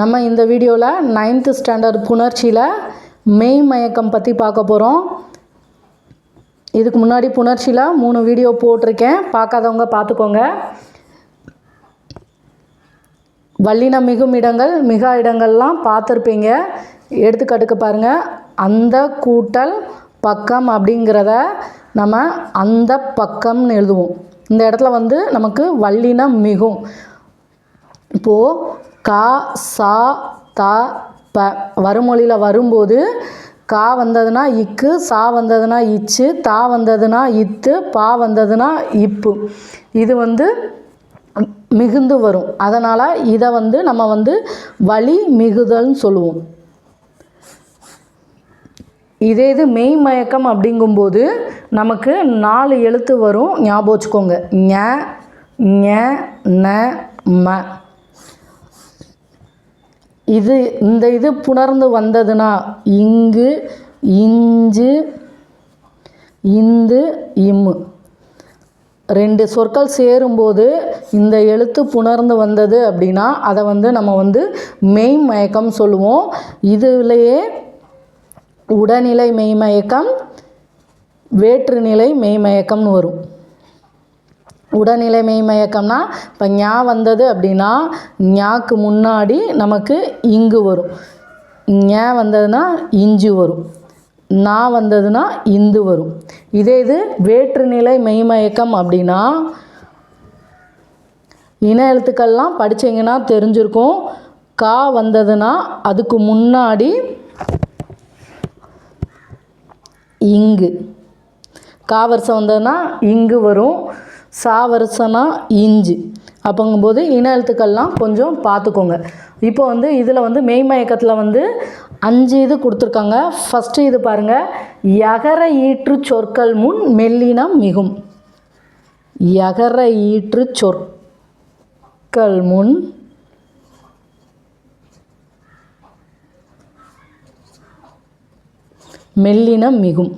நம்ம இந்த வீடியோவில் நைன்த்து ஸ்டாண்டர்ட் புணர்ச்சியில் மெய் மயக்கம் பற்றி பார்க்க போகிறோம் இதுக்கு முன்னாடி புணர்ச்சியில் மூணு வீடியோ போட்டிருக்கேன். பார்க்காதவங்க பார்த்துக்கோங்க. வல்லின மிகும் இடங்கள் மிகா இடங்கள்லாம் பார்த்துருப்பீங்க. எடுத்துக்காட்டுக்கு பாருங்கள் அந்த கூட்டல் பக்கம் அப்படிங்கிறத நம்ம அந்த பக்கம்னு எழுதுவோம். இந்த இடத்துல வந்து நமக்கு வல்லினம் மிகும். இப்போது கா சா தா ப. வருமொழியில் வரும்போது கா வந்ததுன்னா இக்கு சா வந்ததுன்னா இச்சு தா வந்ததுன்னா இத்து பா வந்ததுன்னா இப்பு. இது வந்து மிகுந்து வரும். அதனால் இதை வந்து நம்ம வந்து வழி மிகுதல்னு சொல்லுவோம். இதே இது மெய் மயக்கம் அப்படிங்கும்போது நமக்கு நாலு எழுத்து வரும். ஞாபகம் வச்சுக்கோங்க. ஞ ஞ ந ம. இது இந்த இது புணர்ந்து வந்ததுன்னா இங்கு இஞ்சு இந்து இம்மு ரெண்டு சொற்கள் சேரும்போது இந்த எழுத்து புணர்ந்து வந்தது அப்படின்னா அதை வந்து நம்ம வந்து மெய் மயக்கம் சொல்லுவோம். இதுலேயே உடல்நிலை மெய்மயக்கம் வேற்றுநிலை மெய்மயக்கம்னு வரும். உடல்நிலை மெய்மயக்கம்னா இப்போ ஞா வந்தது அப்படின்னா ஞாக்கு முன்னாடி நமக்கு இங்கு வரும். ஞா வந்ததுன்னா இஞ்சு வரும். நா வந்ததுன்னா இந்து வரும். இதே இது வேற்றுநிலை மெய்மயக்கம் அப்படின்னா இன எழுத்துக்கள்லாம் படித்தீங்கன்னா தெரிஞ்சிருக்கும். கா வந்ததுன்னா அதுக்கு முன்னாடி இங்கு. கா வருஷம் வந்ததுன்னா இங்கு வரும். சா வருஷம்னா இஞ்சு. அப்போங்கும்போது இன எழுத்துக்கள்லாம் கொஞ்சம் பார்த்துக்கோங்க இப்போ வந்து இதில் வந்து மெய்மயக்கத்தில் வந்து அஞ்சு இது கொடுத்துருக்காங்க. ஃபஸ்ட்டு இது பாருங்கள் யகர ஈற்று சொற்கள் முன் மெல்லினம் மிகும். யகர ஈற்று சொற்கள் முன் மெல்லினம் மிகும்.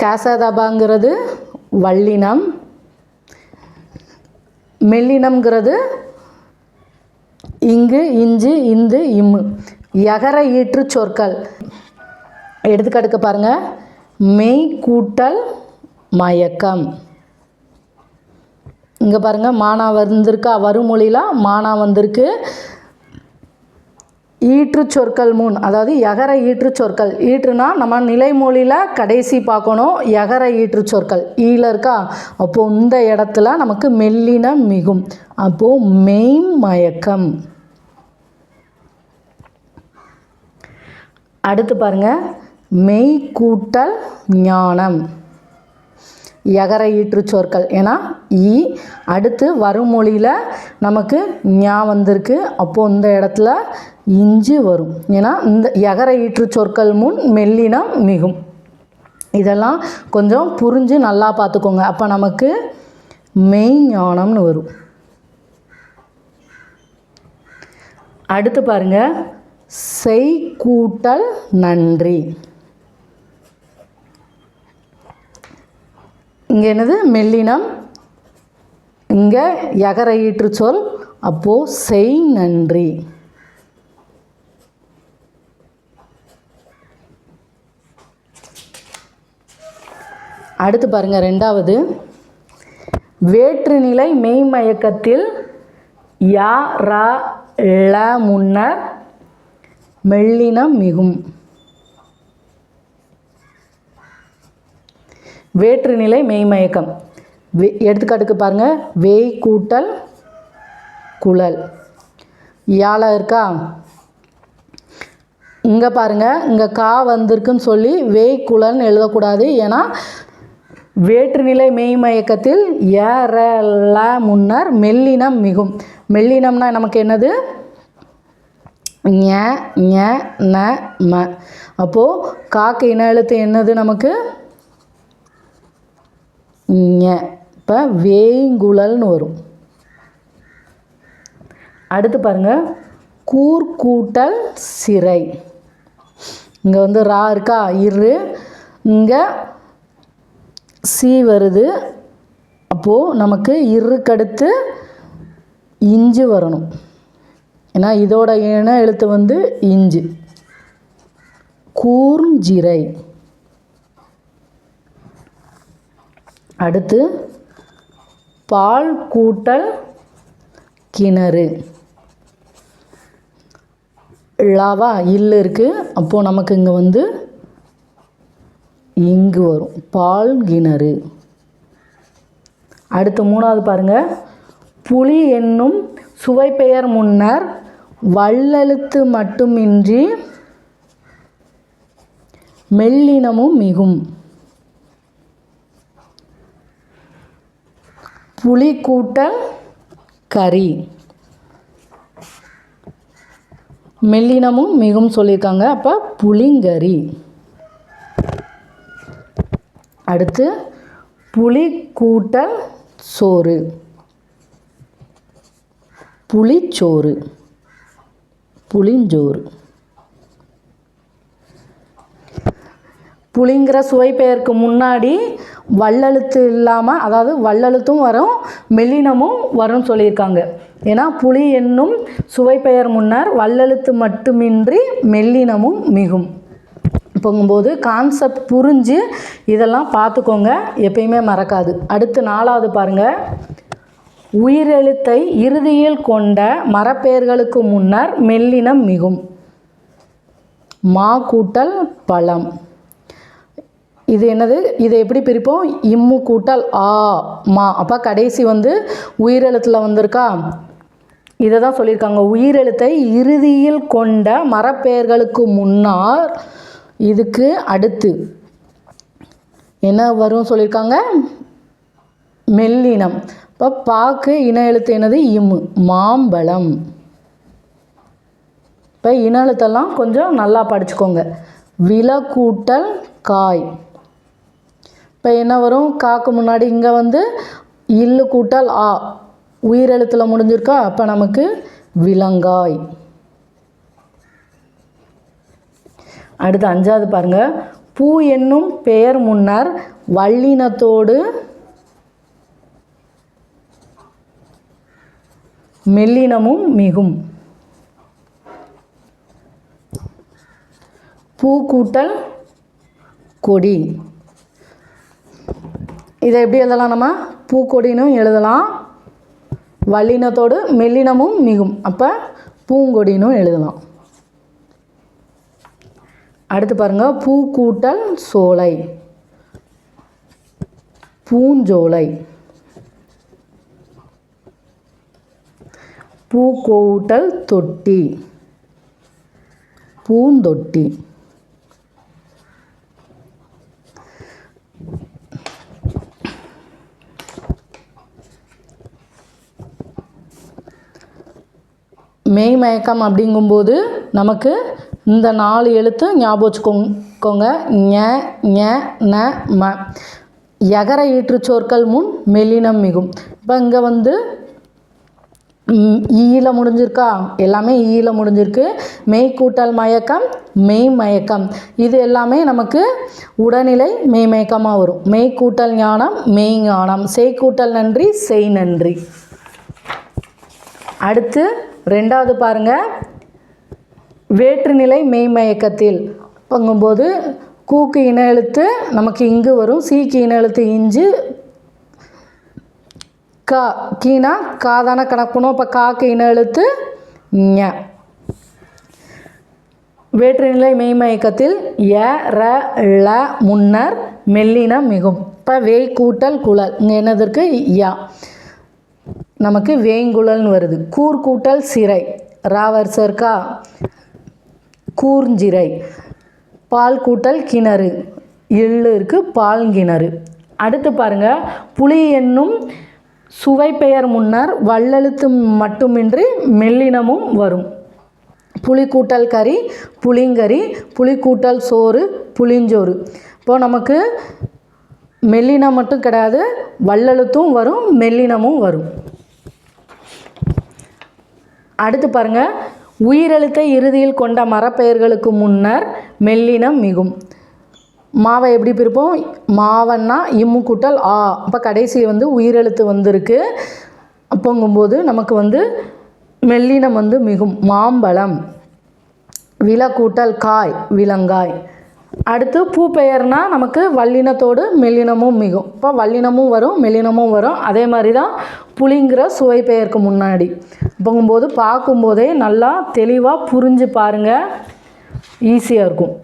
கேசதபாங்கிறது வல்லினம் மெல்லினம்ங்கிறது இங்கு இஞ்சு இந்து இம்மு யகர ஈற்று சொற்கள். எடுத்துக்காட்டுக்கு பாருங்கள் மெய் கூட்டல் மயக்கம். இங்கே பாருங்கள் மானா வந்திருக்கா வருமொழியில் மானா வந்திருக்கு. ஈற்று சொற்கள் முன் அதாவது எகர ஈற்று சொற்கள் ஈற்றுனா நம்ம நிலைமொழியில் கடைசி பார்க்கணும் எகர ஈற்று சொற்கள் ஈல இருக்கா? அப்போது இந்த இடத்துல நமக்கு மெல்லின மிகும். அப்போது மெய் மயக்கம். அடுத்து பாருங்க. மெய் கூட்டல் ஞானம். எகர ஈற்று சொற்கள். ஏன்னா ஈ அடுத்து வரும் மொழியில் நமக்கு ஞா வந்திருக்கு. அப்போது இந்த இடத்துல இஞ்சு வரும். ஏன்னா இந்த எகர ஈற்று சொற்கள் முன் மெல்லினம் மிகும். இதெல்லாம் கொஞ்சம் புரிஞ்சு நல்லா பார்த்துக்கோங்க. அப்போ நமக்கு மெய் ஞானம்னு வரும். அடுத்து பாருங்கள் செய் கூட்டல் நன்றி. இங்கே என்னது? மெல்லினம். இங்கே யகர ஈற்று சொல். அப்போது செய் நன்றி. அடுத்து பாருங்கள் ரெண்டாவது. வேற்றுநிலை மெய்மயக்கத்தில் யா ரா ல முன்னர் மெல்லினம் மிகும். வேற்றுநிலை மெய்மயக்கம். வே எடுத்துக்காட்டுக்கு பாருங்கள் வேய் கூட்டல் குழல். யாழா இருக்கா? இங்கே பாருங்கள் இங்கே கா வந்திருக்குன்னு சொல்லி வேய் குழல்னு எழுதக்கூடாது. ஏன்னா வேற்றுநிலை மெய்மயக்கத்தில் ஏறல முன்னர் மெல்லினம் மிகும். மெல்லினம்னா நமக்கு என்னது? ஞ ஞ ந ம. அப்போது காக்கு இன எழுத்து என்னது நமக்கு? இப்போ வேங்குழல்னு வரும். அடுத்து பாருங்கள் கூர்கூட்டல் சிறை. இங்கே வந்து ரா இருக்கா? இரு. இங்கே சி வருது. அப்போது நமக்கு இருக்கடுத்து இஞ்சு வரணும். ஏன்னா இதோட இன எழுத்து வந்து இஞ்சு. கூர்ஞ்சிரை அடுத்து பால் கூட்டல் கிணறு. லாவா இல்லை இருக்குது அப்போது நமக்கு இங்கே வந்து இங்கு வரும். பால் கிணறு. அடுத்து மூணாவது பாருங்கள் புலி என்னும் சுவைப்பெயர் முன்னர் வள்ளெழுத்து மட்டுமின்றி மெல்லினமும் மிகும். புளிக்கூட்ட கூட்டல் கறி. மெல்லினமும் மிகவும் சொல்லியிருக்காங்க. அப்போ புளிங்கறி. அடுத்து புளி கூட்டல் சோறு. புளிச்சோறு. புளிஞ்சோறு. புளிங்கிற சுவை பெயருக்கு முன்னாடி வள்ளழுத்து இல்லாமல் அதாவது வள்ளழுத்தும் வரும் மெல்லினமும் வரும்னு சொல்லியிருக்காங்க. ஏன்னா புளி என்னும் சுவை பெயர் முன்னர் வள்ளழுத்து மட்டுமின்றி மெல்லினமும் மிகும். போகும்போது கான்செப்ட் புரிஞ்சு இதெல்லாம் பார்த்துக்கோங்க எப்பயுமே மறக்காது. அடுத்து நாலாவது பாருங்கள் உயிரெழுத்தை இறுதியில் கொண்ட மரப்பெயர்களுக்கு முன்னர் மெல்லினம் மிகும். மா கூட்டல் பழம். இது என்னது? இதை எப்படி பிரிப்போம்? இம்மு கூட்டல் ஆ மா. அப்போ கடைசி வந்து உயிரெழுத்தில் வந்திருக்கா? இதை தான் சொல்லியிருக்காங்க. உயிரெழுத்தை இறுதியில் கொண்ட மரப்பெயர்களுக்கு முன்னால் இதுக்கு அடுத்து என்ன வரும் சொல்லியிருக்காங்க? மெல்லினம். இப்போ பாக்கு இன எழுத்து என்னது? இம்மு. மாம்பழம். இப்போ இன எழுத்தெல்லாம் கொஞ்சம் நல்லா படிச்சுக்கோங்க. விலக்கூட்டல் காய். இப்போ என்ன வரும்? காக்கு முன்னாடி இங்கே வந்து இல்லு கூட்டால் ஆ. உயிரெழுத்தில் முடிஞ்சிருக்கா? அப்போ நமக்கு விலங்காய். அடுத்து அஞ்சாவது பாருங்கள் பூ என்னும் பெயர் முன்னர் வல்லினத்தோடு மெல்லினமும் மிகும். பூ கூட்டல் கொடி. இதை எப்படி எழுதலாம் நம்ம? பூக்கொடினும் எழுதலாம். வல்லினத்தோடு மெல்லினமும் மிகும். அப்போ பூங்கொடினும் எழுதலாம். அடுத்து பாருங்க பூ கூட்டல் சோலை. பூஞ்சோலை. பூ கூட்டல் தொட்டி. பூந்தொட்டி. மெய் மயக்கம் அப்படிங்கும்போது நமக்கு இந்த நாலு எழுத்து ஞாபகம் வச்சுக்கோங்க ஞ ஞ ந ம. எகர ஈற்று சொற்கள் முன் மெல்லினம் மிகும். இப்போ இங்கே வந்து ஈயில் முடிஞ்சிருக்கா? எல்லாமே ஈயில் முடிஞ்சிருக்கு. மெய் கூட்டல் மயக்கம் மெய் மயக்கம். இது எல்லாமே நமக்கு உடல்நிலை மெய் மயக்கமாக வரும். மெய் கூட்டல் ஞானம் மெய் ஞானம். செய் கூட்டல் நன்றி செய் நன்றி. அடுத்து ரெண்டாவது பாருங்க. வேற்றுநிலை மெய்மயக்கத்தில் பங்கும்போது கூக்கு இன எழுத்து நமக்கு இங்கு வரும். சீக்கு இன எழுத்து இஞ்சு கா. கீனா காதான கணக்கணும். இப்போ காக்கு இன எழுத்து ஞ. வேற்றுநிலை மெய்மயக்கத்தில் ய ர ள முன்னர் மெல்லினம் மிகும். இப்போ வேய் கூட்டல் குழல். இங்கே என்னதற்கு யா. நமக்கு வேங்குழல்னு வருது. கூர்கூட்டல் சிறை. ராவர் சர்க்கா கூர்ஞ்சிறை. பால் கூட்டல் கிணறு. எள்ளு இருக்குது பால் கிணறு. அடுத்து பாருங்க புளி என்னும் சுவை பெயர் முன்னர் வள்ளெழுத்து மட்டுமின்றி மெல்லினமும் வரும். புளிக்கூட்டல் கறி புளிங்கறி புளி கூட்டல் சோறு புளிஞ்சோறு. இப்போ நமக்கு மெல்லினம் மட்டும் கிடையாது வள்ளெழுத்தும் வரும் மெல்லினமும் வரும். அடுத்து பாருங்கள் உயிரெழுத்தை இறுதியில் கொண்ட மரப்பெயர்களுக்கு முன்னர் மெல்லினம் மிகும். மாவை எப்படி பிரிப்போம்? மாவன்னா இம்மு கூட்டல் ஆ. அப்போ கடைசி வந்து உயிரெழுத்து வந்திருக்கு. அப்போங்கும்போது நமக்கு வந்து மெல்லினம் வந்து மிகும். மாம்பழம் வில கூட்டல் காய் விலங்காய். அடுத்து பூ பெயர்னா நமக்கு வல்லினத்தோடு மெல்லினமும் மிகும். இப்போ வல்லினமும் வரும் மெல்லினமும் வரும். அதே மாதிரி தான் புளிங்கிற சுவை பெயருக்கு முன்னாடி. போகும்போது பார்க்கும்போதே நல்லா தெளிவாக புரிஞ்சு பாருங்கள் ஈஸியாக இருக்கும்.